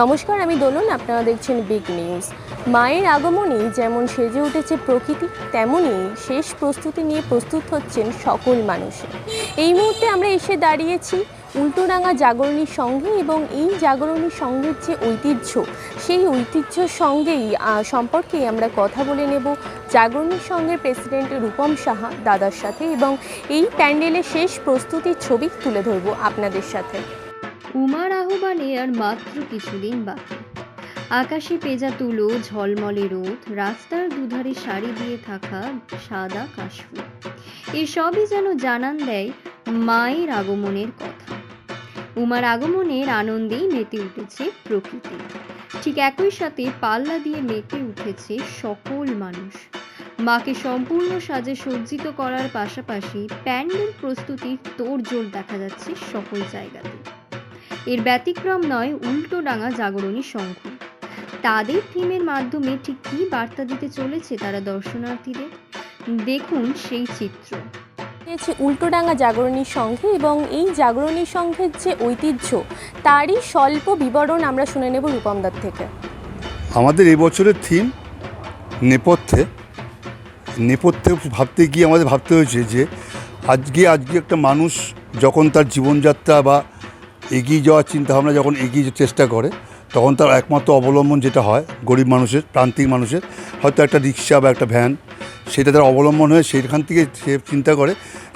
নমস্কার, আমি দোলন, আপনারা দেখছেন বিগ নিউজ মায়ের আগমনে যেমন সেজে উঠেছে প্রকৃতি তেমনই শেষ প্রস্তুতি নিয়ে প্রস্তুত হচ্ছেন সকল মানুষ এই মুহূর্তে আমরা এসে দাঁড়িয়েছি উল্টোডাঙ্গা জাগরণী সঙ্ঘে এবং এই জাগরণী সঙ্ঘের যে ঐতিহ্য, সেই ঐতিহ্যর সঙ্গেই সম্পর্কেই আমরা কথা বলে নেব জাগরণী সঙ্ঘের প্রেসিডেন্ট রূপম সাহা দাদার সাথে এবং এই প্যান্ডেলের শেষ প্রস্তুতির ছবি তুলে ধরবো আপনাদের সাথে। উমার আহ্বানে আর মাত্র কিছুদিন বাকি। আকাশে পেজা তুলো, ঝলমলে রোদ, রাস্তার দুধারে সারি দিয়ে থাকা সাদা কাশফুল। এসবই যেন জানান দেয় মায়ের আগমনের কথা। উমার আগমনের আনন্দেই মেতে উঠেছে প্রকৃতি। ঠিক একই সাথে পাল্লা দিয়ে মেতে উঠেছে সকল মানুষ। মাকে সম্পূর্ণ সাজে সজ্জিত করার পাশাপাশি প্যান্ডেল প্রস্তুতির তোড়জোড় দেখা যাচ্ছে সকল জায়গাতে এর ব্যতিক্রম নয় উল্টোডাঙা জাগরণী সংঘ তাদের থিমের মাধ্যমে ঠিক কী বার্তা দিতে চলেছে তারা দর্শনার্থীদের? দেখুন সেই চিত্র। রয়েছে উল্টোডাঙ্গা জাগরণী সংঘে এবং এই জাগরণী সংঘের যে ঐতিহ্য তারই স্বল্প বিবরণ আমরা শুনে নেব রূপমদার থেকে। আমাদের এই বছরের থিম নেপথ্যে। নেপথ্যে ভাবতে গিয়ে আমাদের ভাবতে হয়েছে যে আজকে আজকে একটা মানুষ যখন তার জীবনযাত্রা বা এগিয়ে যাওয়ার চিন্তাভাবনা যখন এগিয়ে চেষ্টা করে, তখন তার একমাত্র অবলম্বন যেটা হয়, গরিব মানুষের, প্রান্তিক মানুষের, হয়তো একটা রিক্সা বা একটা ভ্যান, সেটা তার অবলম্বন হয়ে সেখান থেকে সে চিন্তা করে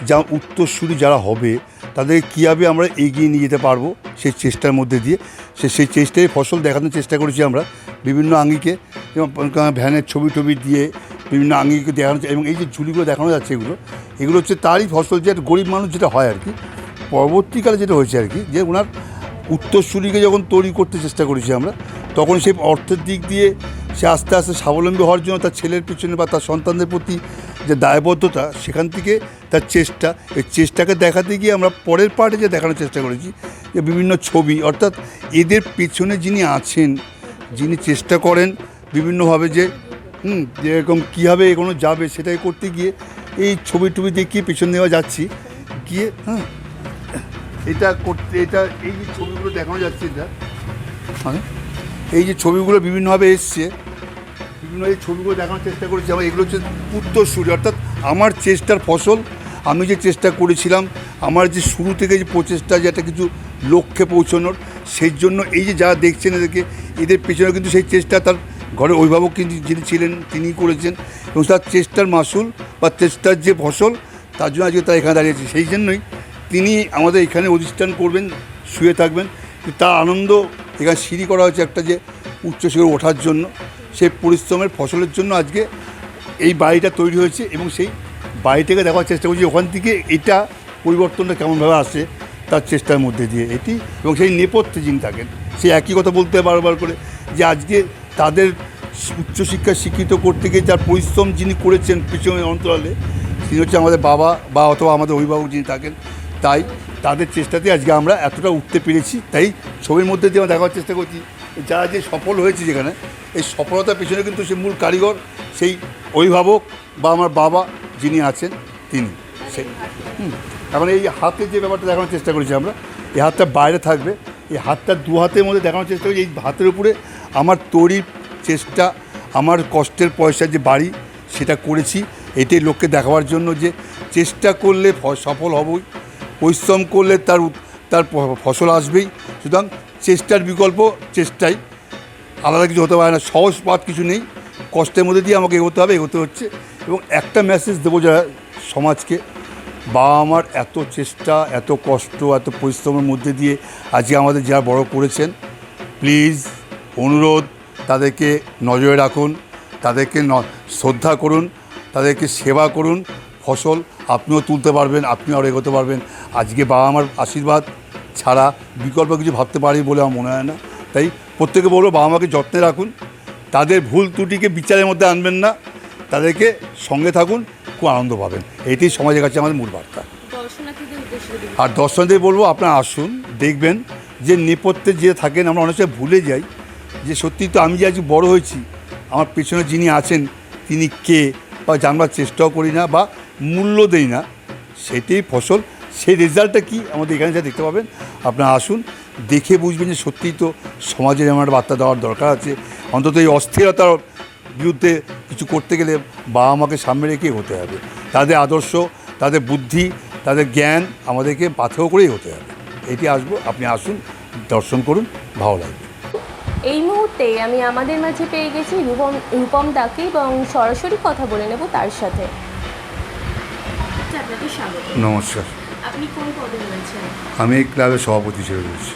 যা উত্তরসূরি যারা হবে তাদের কীভাবে আমরা এগিয়ে নিয়ে যেতে পারব সেই চেষ্টার মধ্যে দিয়ে, সে সেই চেষ্টায় ফসল দেখানোর চেষ্টা করেছি আমরা, বিভিন্ন আঙ্গিকে, যেমন ভ্যানের ছবি টবি দিয়ে বিভিন্ন আঙ্গিকে দেখানো, এবং এই যে ঝুলিগুলো দেখানো যাচ্ছে এগুলো এগুলো হচ্ছে তারই ফসল যে গরিব মানুষ যেটা হয় আর কি পরবর্তীকালে যেটা হয়েছে আর কি, যে ওনার উত্তরসূরিকে যখন তৈরি করতে চেষ্টা করেছি আমরা, তখন সেই অর্থের দিক দিয়ে সে আস্তে আস্তে স্বাবলম্বী হওয়ার জন্য তার ছেলের পিছনে বা তার সন্তানদের প্রতি যে দায়বদ্ধতা, সেখান থেকে তার চেষ্টা, এই চেষ্টাকে দেখাতে গিয়ে আমরা পরের পার্টে যে দেখানোর চেষ্টা করেছি, যে বিভিন্ন ছবি, অর্থাৎ এদের পেছনে যিনি আছেন, যিনি চেষ্টা করেন বিভিন্নভাবে যে, হুম যেরকম কীভাবে এগোনো যাবে সেটাই করতে গিয়ে এই ছবি টবি দেখিয়ে পেছন দেওয়া যাচ্ছি, গিয়ে হ্যাঁ এটা করতে এটা এই যে ছবিগুলো দেখানো যাচ্ছে এটা মানে এই যে ছবিগুলো বিভিন্নভাবে এসছে বিভিন্ন এই ছবিগুলো দেখানোর চেষ্টা করেছি আমার এগুলো হচ্ছে উত্তরসূরি অর্থাৎ আমার চেষ্টার ফসল আমি যে চেষ্টা করেছিলাম আমার যে শুরু থেকে যে প্রচেষ্টা যে একটা কিছু লক্ষ্যে পৌঁছানোর সেই জন্য এই যে যারা দেখছেন এদেরকে এদের পেছনে কিন্তু সেই চেষ্টা তার ঘরের অভিভাবক কিন্তু যিনি ছিলেন তিনিই করেছেন এবং তার চেষ্টার মাসুল বা চেষ্টার যে ফসল তার জন্য আজকে তারা এখানে দাঁড়িয়েছে সেই জন্যই তিনি আমাদের এখানে অধিষ্ঠান করবেন, শুয়ে থাকবেন। তার আনন্দ এখানে সিঁড়ি করা হয়েছে একটা যে উচ্চ শিখরে ওঠার জন্য। সেই পরিশ্রমের, ফসলের জন্য আজকে এই বাড়িটা তৈরি হয়েছে এবং সেই বাড়িটাকে দেখার চেষ্টা করছি, ওখান থেকে এটা পরিবর্তনটা কেমনভাবে আসে তার চেষ্টার মধ্যে দিয়ে এটি এবং সেই নেপথ্যে যিনি থাকেন সেই একই কথা বলতে বারবার করে যে আজকে তাদের উচ্চশিক্ষা শিক্ষিত করতে গিয়ে যার পরিশ্রম যিনি করেছেন পিছনে অন্তরালে, তিনি হচ্ছে আমাদের বাবা বা অথবা আমাদের অভিভাবক যিনি থাকেন তাই তাদের চেষ্টাতে আজকে আমরা এতটা উঠতে পেরেছি। তাই ছবির মধ্যে দিয়ে আমরা দেখার চেষ্টা করছি, যারা যে সফল হয়েছে যেখানে, এই সফলতার পেছনে কিন্তু সে মূল কারিগর, সেই অভিভাবক বা আমার বাবা যিনি আছেন, তিনি। সেই, হুম, এখন এই হাতের যে ব্যাপারটা দেখানোর চেষ্টা করেছি আমরা, এই হাতটা বাইরে থাকবে, এই হাতটা দু হাতের মধ্যে দেখানোর চেষ্টা করছি, এই হাতের উপরে আমার তৈরির চেষ্টা, আমার কষ্টের পয়সার যে বাড়ি, সেটা করেছি, এটাই লোককে দেখাবার জন্য যে চেষ্টা করলে সফল হবই। পরিশ্রম করলে তার তার ফসল আসবেই। সুতরাং চেষ্টার বিকল্প, চেষ্টাই। আলাদা কিছু হতে পারে না, সহজ পাত কিছু নেই। কষ্টের মধ্যে দিয়ে আমাকে এগোতে হবে, এগোতে হচ্ছে। এবং একটা মেসেজ দেবো যারা সমাজকে, বাবা মার এত চেষ্টা, এত কষ্ট, এত পরিশ্রমের মধ্যে দিয়ে আজকে আমাদের যারা বড় করেছেন প্লিজ অনুরোধ, তাদেরকে নজরে রাখুন, তাদেরকে শ্রদ্ধা করুন, তাদেরকে সেবা করুন। ফসল আপনিও তুলতে পারবেন, আপনিও আরও এগোতে পারবেন। আজকে বাবা মার আশীর্বাদ ছাড়া বিকল্প কিছু ভাবতে পারি বলে আমার মনে হয় না। তাই প্রত্যেকে বলব বাবা মাকে যত্নে রাখুন। তাদের ভুল ত্রুটিকে বিচারের মধ্যে আনবেন না। তাদেরকে সঙ্গে থাকুন খুব আনন্দ পাবেন। এটাই সমাজের কাছে আমাদের মূল বার্তা। দর্শনার্থীদের আর দর্শকদের বলব আপনারা আসুন দেখবেন যে নেপথ্যে যে থাকেন আমরা অনেক সময় ভুলে যাই যে সত্যি তো আমি যে আজ বড় হয়েছি আমার পেছনে যিনি আছেন তিনি কে? বা জানবার চেষ্টাও করি না বা মূল্য দেই না। সেটাই ফসল। সেই রেজাল্টটা কি? আমাদের এখানে যা দেখতে পাবেন। আপনারা আসুন দেখে বুঝবেন যে সত্যিই তো সমাজে যেমন একটা বার্তা দেওয়ার দরকার আছে। অন্তত এই অস্থিরতার বিরুদ্ধে কিছু করতে গেলে বাবা মাকে সামনে রেখেই হতে হবে। তাদের আদর্শ তাদের বুদ্ধি তাদের জ্ঞান আমাদেরকে পাথেও করেই হতে হবে। এটি আসব আপনি আসুন দর্শন করুন ভালো লাগবে। এই মুহূর্তে আমি আমাদের মাঝে পেয়ে গেছি রূপম রূপম দাকে এবং সরাসরি কথা বলে নেব তার সাথে। আচ্ছা, নমস্কার। আপনি কোন পদে রয়েছেন? আমি এই ক্লাবের সভাপতি হিসেবে রয়েছি।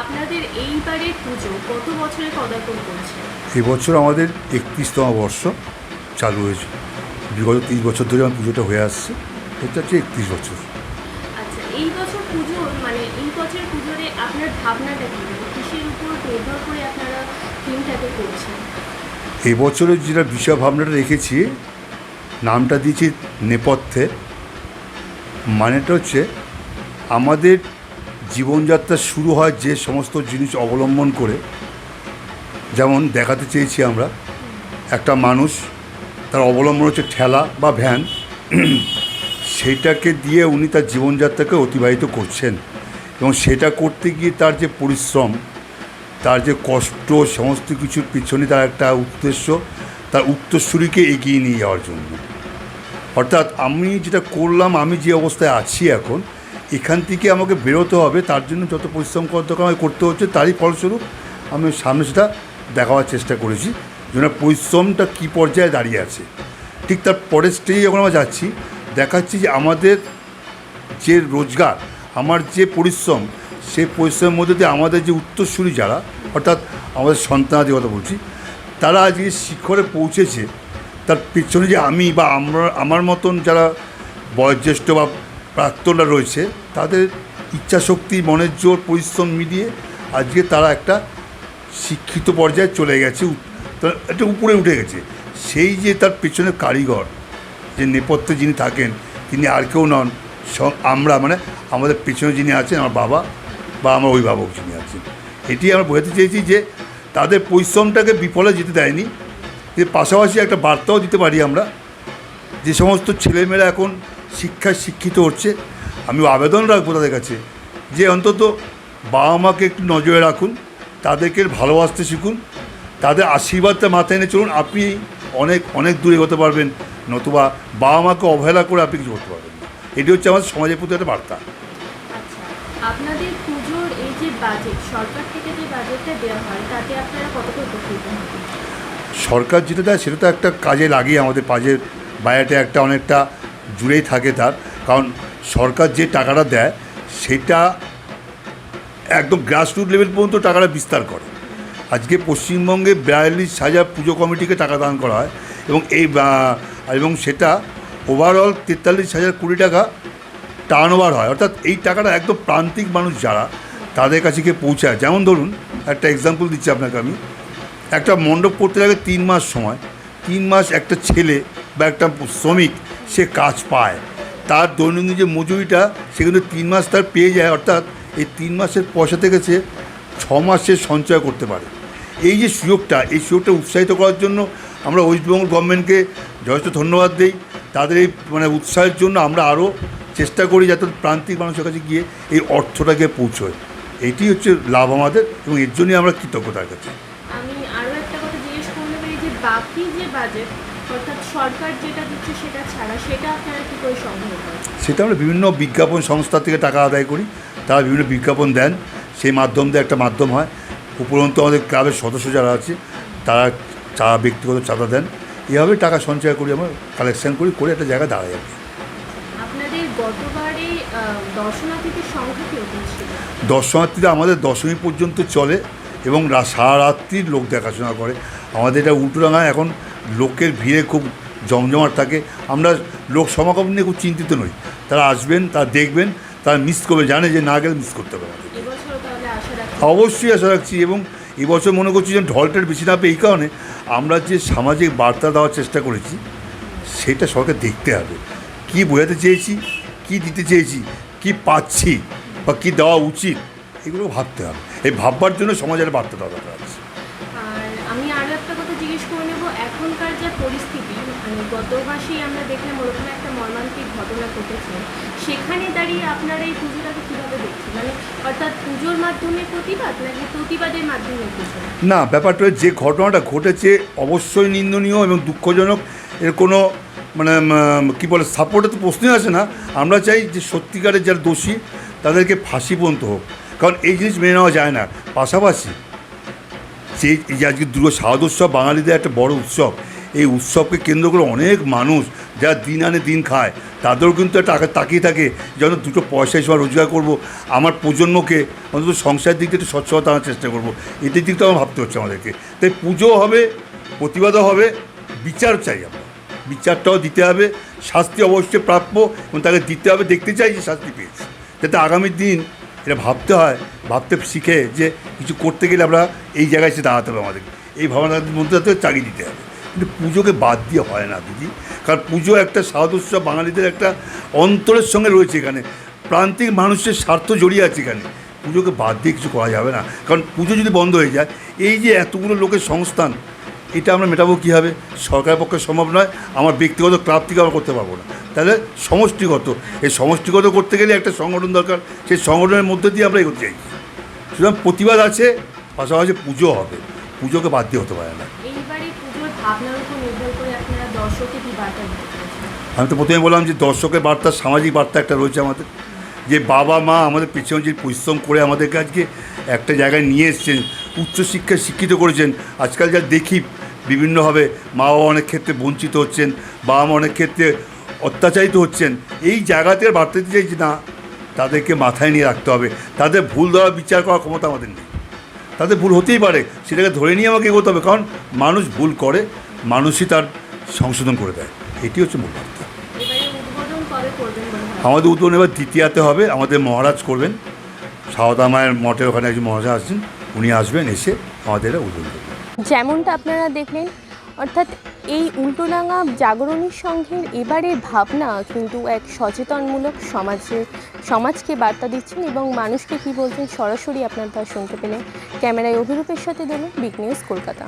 আপনাদের এইবারের পুজো কত বছরে পদার্পণ করছে? এবছর আমাদের একত্রিশতম বর্ষ চালু হয়েছে। বিগত তিরিশ বছর ধরে আমার পুজোটা হয়ে আসছে। এটা হচ্ছে একত্রিশ বছর। আচ্ছা এই বছর পুজো মানে এই পুজোরে আপনার ভাবনাটা কী? মানে কিসের উপর নির্ভর করে আপনারা থিমটাকে করছেন? এবছরের যেটা বিষয় ভাবনাটা রেখেছি নামটা দিয়েছি নেপথ্যে মানেটা হচ্ছে আমাদের জীবনযাত্রা শুরু হয় যে সমস্ত জিনিস অবলম্বন করে। যেমন দেখাতে চেয়েছি আমরা, একটা মানুষ, তার অবলম্বন হচ্ছে ঠেলা বা ভ্যান। সেইটাকে দিয়ে উনি তার জীবনযাত্রাকে অতিবাহিত করছেন। এবং সেটা করতে গিয়ে তার যে পরিশ্রম, তার যে কষ্ট, সমস্ত কিছুর পিছনে তার একটা উদ্দেশ্য, তার উত্তরসূরিকে এগিয়ে নিয়ে যাওয়ার জন্য। অর্থাৎ আমি যেটা করলাম, আমি যে অবস্থায় আছি এখন, এখান থেকে আমাকে বেরোতে হবে। তার জন্য যত পরিশ্রম করার দরকার আমাকে করতে হচ্ছে। তারই ফলস্বরূপ আমি সামনে সেটা দেখাবার চেষ্টা করেছি যেন পরিশ্রমটা কী পর্যায়ে দাঁড়িয়ে আছে। ঠিক তার পরের স্টেজে যখন আমরা যাচ্ছি, দেখাচ্ছি যে আমাদের যে রোজগার, আমার যে পরিশ্রম, সেই পরিশ্রমের মধ্যে দিয়ে আমাদের যে উত্তরসূরি যারা, অর্থাৎ আমাদের সন্তানাদি কথা বলছি, তারা আজকে শিখরে পৌঁছেছে তার পিছনে যে আমি বা আমরা, আমার মতন যারা বয়োজ্যেষ্ঠ বা প্রাক্তনরা রয়েছে, তাদের ইচ্ছাশক্তি, মনের জোর, পরিশ্রম মিলিয়ে আজকে তারা একটা শিক্ষিত পর্যায়ে চলে গেছে একটা উপরে উঠে গেছে। সেই যে তার পেছনে কারিগর, যে নেপথ্যে যিনি থাকেন, তিনি আর কেউ নন আমরা মানে আমাদের পেছনে যিনি আছেন, আমার বাবা বা আমার অভিভাবক যিনি আছেন। এটি আমরা বোঝাতে চেয়েছি যে তাদের পরিশ্রমটাকে বিফলে যেতে দেয়নি এর পাশাপাশি একটা বার্তাও দিতে পারি আমরা। যে সমস্ত ছেলেমেয়েরা এখন শিক্ষায় শিক্ষিত হচ্ছে আমি আবেদন রাখব তাদের কাছে যে অন্তত বাবা মাকে একটু নজরে রাখুন, তাদেরকে ভালোবাসতে শিখুন, তাদের আশীর্বাদটা মাথায় এনে চলুন, আপনি অনেক অনেক দূরে হতে পারবেন, নতুবা বাবা মাকে অবহেলা করে আপনি কিছু করতে পারবেন এটি হচ্ছে আমাদের সমাজের প্রতি একটা বার্তা। আচ্ছা আপনাদের পুজোর এই যে বাজেট সরকার থেকে যে বাজেটটা দেওয়া হয়, তাতে আপনারা কতটা উপকৃত হন? সরকার যেটা দেয় সেটা তো একটা কাজে লাগিয়ে আমাদের পাজের বায়াটে একটা অনেকটা জুড়েই থাকে তার। কারণ সরকার যে টাকাটা দেয় সেটা একদম গ্রাসরুট লেভেল পর্যন্ত টাকাটা বিস্তার করে। আজকে পশ্চিমবঙ্গে বিয়াল্লিশ হাজার পুজো কমিটিকে টাকা দান করা হয় এবং এই এবং সেটা ওভারঅল তেতাল্লিশ হাজার কোটি টাকা টার্ন ওভার হয়। অর্থাৎ এই টাকাটা একদম প্রান্তিক মানুষ যারা, তাদের কাছে গিয়ে পৌঁছায়। যেমন ধরুন, একটা এক্সাম্পল দিচ্ছি আপনাকে আমি। একটা মণ্ডপ করতে লাগে তিন মাস সময়। তিন মাস একটা ছেলে বা একটা শ্রমিক সে কাজ পায়। তার দৈনন্দিন যে মজুরিটা, সে কিন্তু তিন মাস তার পেয়ে যায়। অর্থাৎ এই তিন মাসের পয়সা থেকে সে ছ মাসের সঞ্চয় করতে পারে। এই যে সুযোগটা, এই সুযোগটা উৎসাহিত করার জন্য আমরা ওয়েস্টবেঙ্গল গভর্নমেন্টকে যথেষ্ট ধন্যবাদ দিই। তাদের এই মানে উৎসাহের জন্য আমরা আরও চেষ্টা করি যাতে প্রান্তিক মানুষের কাছে গিয়ে এই অর্থটাকে পৌঁছয়। এটি হচ্ছে লাভ আমাদের এবং এর জন্যই আমরা কৃতজ্ঞতার কাছে আমি আরও একটা কথা জিজ্ঞেস করতে পারি যে বাকি যে বাজেট অর্থাৎ সরকার যেটা দিচ্ছে সেটা ছাড়া সেটা আপনারা কী করে সম্ভব সেটা আমরা বিভিন্ন বিজ্ঞাপন সংস্থা থেকে টাকা আদায় করি। তারা বিভিন্ন বিজ্ঞাপন দেন। সেই মাধ্যম দিয়ে একটা মাধ্যম হয়। উপরন্তু আমাদের ক্লাবের সদস্য যারা আছে তারা চা ব্যক্তিগত চাঁদা দেন। এভাবে টাকা সঞ্চয় করি আমরা কালেকশন করি করে একটা জায়গায়। আপনাদের গতবারে দর্শনার্থীদের সংখ্যা কীরকম ছিল? দর্শনার্থীরা আমাদের দশমী পর্যন্ত চলে। এবং রা- সারা রাত্রির লোক দেখাশোনা করে। আমাদের এটা উল্টোডাঙায় এখন লোকের ভিড়ে খুব জমজমাট থাকে। আমরা লোক সমাগম নিয়ে খুব চিন্তিত নই। তারা আসবেন তারা দেখবেন তারা মিস করবে জানে যে না গেলে মিস করতে রাখছি অবশ্যই আশা রাখছি এবং এবছর মনে করছি যে ঢলটার বেশি না পেয়ে এই কারণে আমরা যে সামাজিক বার্তা দেওয়ার চেষ্টা করেছি সেটা সরকার দেখতে হবে। কি বোঝাতে চেয়েছি কি দিতে চেয়েছি কি পাচ্ছি বা কি দেওয়া উচিত এগুলো ভাবতে হবে। এই ভাববার জন্য সমাজের বার্তা দরকার আছে। আর আমি আরও একটা কথা জিজ্ঞেস করে নেব এখনকার যা পরিস্থিতি মানে গত মাসেই আমরা দেখলাম ওরকম একটা মর্মান্তিক ঘটনা ঘটেছে সেখানে দাঁড়িয়ে আপনারা এই পুজোটাকে কীভাবে দেখছেন? মানে অর্থাৎ পুজোর মাধ্যমে প্রতিবাদ নাকি প্রতিবাদের মাধ্যমে না ব্যাপারটা যে ঘটনাটা ঘটেছে অবশ্যই নিন্দনীয় এবং দুঃখজনক। এর কোনো মানে কি বলে সাপোর্টে তো প্রশ্নই আসে না। আমরা চাই যে সত্যিকারের যারা দোষী তাদেরকে ফাঁসি পর্যন্ত হোক। কারণ এই জিনিস মেনে নেওয়া যায় না। পাশাপাশি যে এই যে আজকে দুর্গা শারদ উৎসব, বাঙালিদের একটা বড় উৎসব। এই উৎসবকে কেন্দ্র করে অনেক মানুষ যারা দিন আনে দিন খায়, তাদেরও কিন্তু আগে তাকিয়ে থাকে যেন দুটো পয়সা হিসেবে রোজগার করব, আমার প্রজন্মকে অন্তত সংসারের দিক থেকে একটু স্বচ্ছতা আনার চেষ্টা করব। এদের দিকটা আমার ভাবতে হচ্ছে আমাদেরকে। তাই পুজো হবে, প্রতিবাদও হবে বিচার চাই আমরা। বিচারটাও দিতে হবে, শাস্তি অবশ্যই প্রাপ্য এবং তাকে দিতে হবে, দেখতে চাই যে শাস্তি পেয়েছে। যাতে আগামী দিন এটা ভাবতে হয়, ভাবতে শিখে যে কিছু করতে গেলে আমরা এই জায়গায় এসে দাঁড়াতে হবে আমাদেরকে এই ভাবনার মধ্যে তাদের চালিয়ে দিতে হবে। কিন্তু পুজোকে বাদ দিয়ে হয় না, দিদি। কারণ পুজো একটা স্বাদ বাঙালিদের একটা অন্তরের সঙ্গে রয়েছে এখানে। প্রান্তিক মানুষের স্বার্থ জড়িয়ে আছে এখানে। পুজোকে বাদ দিয়ে কিছু করা যাবে না। কারণ পুজো যদি বন্ধ হয়ে যায়, এই যে এতগুলো লোকের সংস্থান এটা আমরা মেটাবো কীভাবে? সরকারের পক্ষে সম্ভব নয়। আমার ব্যক্তিগত ক্লাব থেকে আমরা করতে পারব না। তাহলে সমষ্টিগত। এই সমষ্টিগত করতে গেলে একটা সংগঠন দরকার। সেই সংগঠনের মধ্যে দিয়ে আমরা এগোতে চাই। সুতরাং প্রতিবাদ আছে পাশাপাশি পুজো হবে। পুজোকে বাদ দিয়ে হতে পারে না। আমি তো প্রথমে বললাম যে দর্শকের বার্তা সামাজিক বার্তা একটা রয়েছে আমাদের। যে বাবা মা আমাদের পেছনে যে পরিশ্রম করে আমাদেরকে আজকে একটা জায়গায় নিয়ে এসছেন উচ্চশিক্ষায় শিক্ষিত করেছেন। আজকাল যা দেখি বিভিন্নভাবে মা বাবা অনেক ক্ষেত্রে বঞ্চিত হচ্ছেন বাবা মা অনেক ক্ষেত্রে অত্যাচারিত হচ্ছেন। এই জায়গাতে বার্তা দিতে চাই যে না তাদেরকে মাথায় নিয়ে রাখতে হবে। তাদের ভুল দেওয়া বিচার করার ক্ষমতা আমাদের নেই। তাদের ভুল হতেই পারে সেটাকে ধরে নিয়ে আমাকে এগোতে হবে কারণ মানুষ ভুল করে মানুষই তার সংশোধন করে দেয়। এটি হচ্ছে মূল বার্তা? আমাদের উদ্বোধন এবার দ্বিতীয়াতে হবে আমাদের মহারাজ করবেন। সারদা মায়ের মঠের ওখানে একজন মহারাজ আসছেন উনি আসবেন এসে আমাদের উদ্বোধন করবেন। যেমনটা আপনারা দেখলেন, অর্থাৎ এই উল্টোডাঙা জাগরণী সংঘের এবারের ভাবনা কিন্তু এক সচেতনমূলক সমাজে, সমাজকে বার্তা দিচ্ছেন এবং মানুষকে কি বলছেন সরাসরি আপনারা শুনতে পেলেন ক্যামেরায় অভিরূপের সাথে দেবেন বিগ নিউজ কলকাতা।